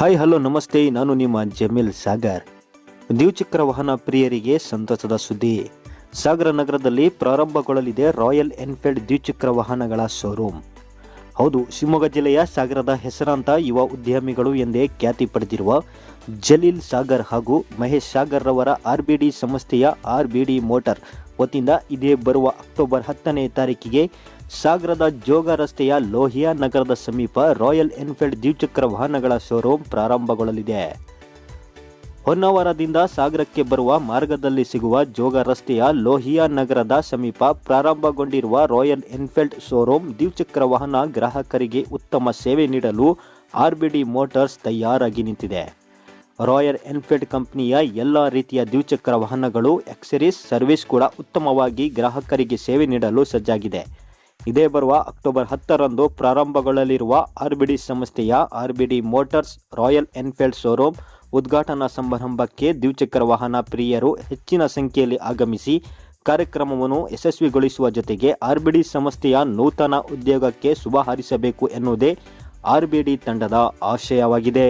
Hi hello ನಮಸ್ತೆ. ನಾನು ನಿಮ್ಮ ಜಮೀಲ್ ಸಾಗರ್. ದ್ವಿಚಕ್ರ ವಾಹನ ಪ್ರಿಯರಿಗೆ ಸಂತಸದ ಸುದ್ದಿ. ಸಾಗರ ನಗರದಲ್ಲಿ ಪ್ರಾರಂಭಗೊಳ್ಳಲಿದೆ ರಾಯಲ್ ಎನ್ಫೀಲ್ಡ್ ದ್ವಿಚಕ್ರ ವಾಹನಗಳ ಶೋರೂಮ್. ಹೌದು, ಶಿವಮೊಗ್ಗ ಜಿಲ್ಲೆಯ ಸಾಗರದ ಹೆಸರಾಂತ ಯುವ ಉದ್ಯಮಿಗಳು ಎಂದೇ ಖ್ಯಾತಿ ಪಡೆದಿರುವ ಜಲೀಲ್ ಸಾಗರ್ ಹಾಗೂ ಮಹೇಶ್ ಸಾಗರ್ ರವರ ಡಿ ಸಂಸ್ಥೆಯ ಆರ್ ಬಿ ಡಿ ಮೋಟಾರ್ ವತಿಯಿಂದ ಇದೇ ಬರುವ ಅಕ್ಟೋಬರ್ ಹತ್ತನೇ ತಾರೀಕಿಗೆ ಸಾಗರದ ಜೋಗ ರಸ್ತೆಯ ಲೋಹಿಯಾ ನಗರದ ಸಮೀಪ ರಾಯಲ್ ಎನ್ಫೀಲ್ಡ್ ದ್ವಿಚಕ್ರ ವಾಹನಗಳ ಶೋರೂಮ್ ಪ್ರಾರಂಭಗೊಳ್ಳಲಿದೆ. ಹೊನ್ನಾವರದಿಂದ ಸಾಗರಕ್ಕೆ ಬರುವ ಮಾರ್ಗದಲ್ಲಿ ಸಿಗುವ ಜೋಗ ರಸ್ತೆಯ ಲೋಹಿಯಾ ನಗರದ ಸಮೀಪ ಪ್ರಾರಂಭಗೊಂಡಿರುವ ರಾಯಲ್ ಎನ್ಫೀಲ್ಡ್ ಶೋರೂಮ್ ದ್ವಿಚಕ್ರ ವಾಹನ ಗ್ರಾಹಕರಿಗೆ ಉತ್ತಮ ಸೇವೆ ನೀಡಲು ಆರ್ಬಿಡಿ ಮೋಟಾರ್ಸ್ ತಯಾರಾಗಿ ನಿಂತಿದೆ. ರಾಯಲ್ ಎನ್ಫೀಲ್ಡ್ ಕಂಪನಿಯ ಎಲ್ಲ ರೀತಿಯ ದ್ವಿಚಕ್ರ ವಾಹನಗಳು ಎಕ್ಸರೀಸ್ ಸರ್ವಿಸ್ ಕೂಡ ಉತ್ತಮವಾಗಿ ಗ್ರಾಹಕರಿಗೆ ಸೇವೆ ನೀಡಲು ಸಜ್ಜಾಗಿದೆ. ಇದೇ ಬರುವ ಅಕ್ಟೋಬರ್ ಹತ್ತರಂದು ಪ್ರಾರಂಭಗೊಳ್ಳಲಿರುವ ಆರ್ಬಿಡಿ ಸಂಸ್ಥೆಯ R B D motors Royal Enfield showroom ಉದ್ಘಾಟನಾ ಸಮಾರಂಭಕ್ಕೆ ದ್ವಿಚಕ್ರ ವಾಹನ ಪ್ರಿಯರು ಹೆಚ್ಚಿನ ಸಂಖ್ಯೆಯಲ್ಲಿ ಆಗಮಿಸಿ ಕಾರ್ಯಕ್ರಮವನ್ನು ಯಶಸ್ವಿಗೊಳಿಸುವ ಜೊತೆಗೆ ಆರ್ ಬಿ ಡಿ ಸಂಸ್ಥೆಯ ನೂತನ ಉದ್ಯೋಗಕ್ಕೆ ಶುಭ ಹಾರಿಸಬೇಕು ಎನ್ನುವುದೇ ಆರ್ ಬಿ ಡಿ ತಂಡದ ಆಶಯವಾಗಿದೆ.